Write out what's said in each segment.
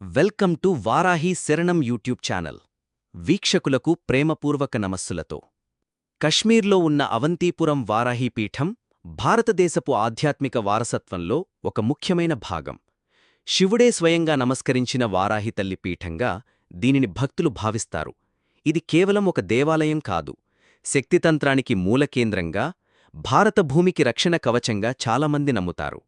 Welcome to Varahi శరణం YouTube channel. వీక్షకులకు ప్రేమపూర్వక నమస్సులతో. కశ్మీర్లో ఉన్న అవంతీపురం వారాహి పీఠం భారతదేశపు ఆధ్యాత్మిక వారసత్వంలో ఒక ముఖ్యమైన భాగం. శివుడే స్వయంగా నమస్కరించిన వారాహి తల్లి పీఠంగా దీనిని భక్తులు భావిస్తారు. ఇది కేవలం ఒక దేవాలయం కాదు శక్తితంత్రానికి మూలకేంద్రంగా భారత భూమికి రక్షణ కవచంగా చాలామంది నమ్ముతారు.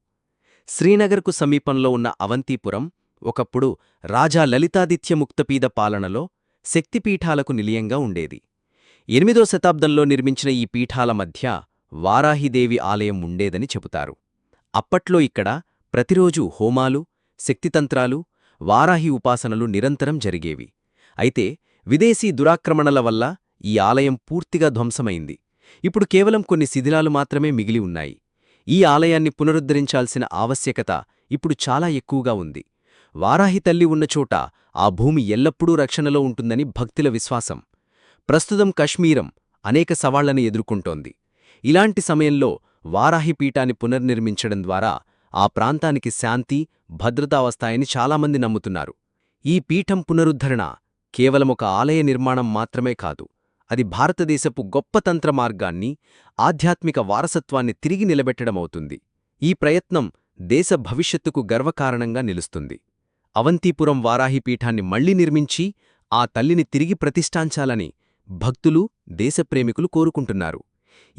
శ్రీనగర్కు సమీపంలో ఉన్న అవంతీపురం ఒకప్పుడు రాజా లలితాదిత్యముక్తపీద పాలనలో శక్తిపీఠాలకు నిలయంగా ఉండేది. ఎనిమిదో శతాబ్దంలో నిర్మించిన ఈ పీఠాల మధ్య వారాహిదేవి ఆలయం ఉండేదని చెబుతారు. అప్పట్లో ఇక్కడ ప్రతిరోజూ హోమాలు శక్తితంత్రాలు వారాహి ఉపాసనలు నిరంతరం జరిగేవి. అయితే విదేశీ దురాక్రమణల వల్ల ఈ ఆలయం పూర్తిగా ధ్వంసమైంది. ఇప్పుడు కేవలం కొన్ని శిథిలాలు మాత్రమే మిగిలి ఉన్నాయి. ఈ ఆలయాన్ని పునరుద్ధరించాల్సిన ఆవశ్యకత ఇప్పుడు చాలా ఎక్కువగా ఉంది. వారాహి తల్లి ఉన్న చోట ఆ భూమి ఎల్లప్పుడూ రక్షణలో ఉంటుందని భక్తుల విశ్వాసం. ప్రస్తుతం కశ్మీరం అనేక సవాళ్ళను ఎదుర్కొంటోంది. ఇలాంటి సమయంలో వారాహి పీఠాన్ని పునర్నిర్మించడం ద్వారా ఆ ప్రాంతానికి శాంతి భద్రతా వస్తాయని చాలామంది నమ్ముతున్నారు. ఈ పీఠం పునరుద్ధరణ కేవలం ఒక ఆలయ నిర్మాణం మాత్రమే కాదు అది భారతదేశపు గొప్ప తంత్ర మార్గాన్ని ఆధ్యాత్మిక వారసత్వాన్ని తిరిగి నిలబెట్టడమవుతుంది. ఈ ప్రయత్నం దేశ భవిష్యత్తుకు గర్వకారణంగా నిలుస్తుంది. అవంతిపురం వారాహి పీఠాన్ని మళ్ళీ నిర్మించి ఆ తల్లిని తిరిగి ప్రతిష్ఠాంచాలని భక్తులు దేశప్రేమికులు కోరుకుంటున్నారు.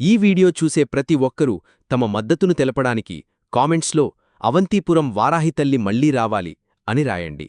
ఈ వీడియో చూసే ప్రతి ఒక్కరూ తమ మద్దతును తెలపడానికి కామెంట్స్లో అవంతిపురం వారాహి తల్లి మళ్ళీ రావాలి అని రాయండి.